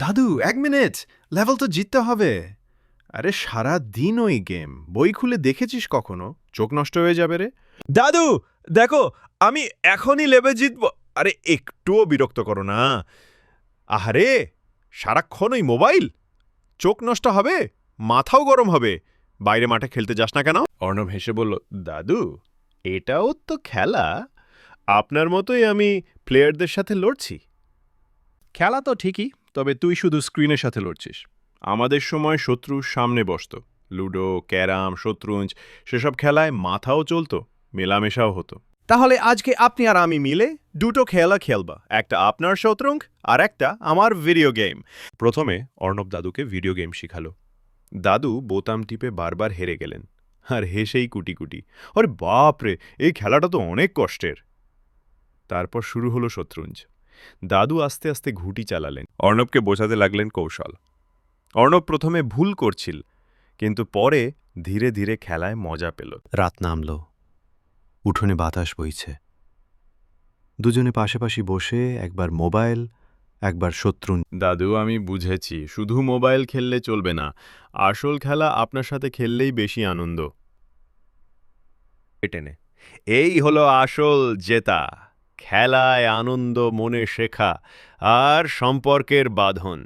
দাদু এক minute. Level তো জিততে হবে। আরে সারা দিন ওই গেম। বই খুলে দেখেছিস কখনো? চোখ নষ্ট হয়ে যাবে রে। দাদু দেখো আমি এখনই লেবে জিতব। আরে একটুও বিরক্ত করো না। আহারে সারাক্ষণ ওই মোবাইল? চোখ নষ্ট হবে? মাথাও গরম হবে। বাইরে মাঠে খেলতে যাস না কেন? অর্ণব হেসে বলল দাদু এটাও তো খেলা। আপনার মতোই আমি প্লেয়ারদের সাথে লড়ছি। খেলা তো ঠিকই তবে তুই শুধু স্ক্রিনের সাথে লড়ছিস। আমাদের সময় শত্রু সামনে বসত। লুডো, ক্যারাম, শত্রুঞ্জ, সেসব খেলায় মাথাও চলতো, মেলামেশাও হতো। তাহলে আজকে আপনি আর আমি মিলে দুটো খেলা খেলবা, একটা আপনার শতরঙ্গ আর একটা আমার ভিডিও গেম প্রথমে অর্ণব দাদুকে ভিডিও গেম শিখালো। দাদু বোতাম টিপে বারবার হেরে গেলেন, আর হেসেই কুটি কুটি, আরে বাপরে, এই খেলাটা তো অনেক কষ্টের। তারপর শুরু হলো শত্রুঞ্জ। দাদু আস্তে আস্তে ঘুটি চালালেন। অর্ণবকে বোঝাতে লাগলেন কৌশল। অর্ণব প্রথমে ভুল করছিল কিন্তু পরে ধীরে ধীরে খেলায় মজা পেল। রাত নামল। উঠোনে বাতাস বইছে। দুজনে পাশাপাশি বসে একবার মোবাইল একবার শত্রু দাদু আমি বুঝেছি শুধু মোবাইল খেললে চলবে না আসল খেলা আপনার সাথে খেললেই বেশি আনন্দ। টেনে। এই হলো আসল জেতা। খেলায় আনন্দ মনে শেখা আর সম্পর্কের বাঁধন।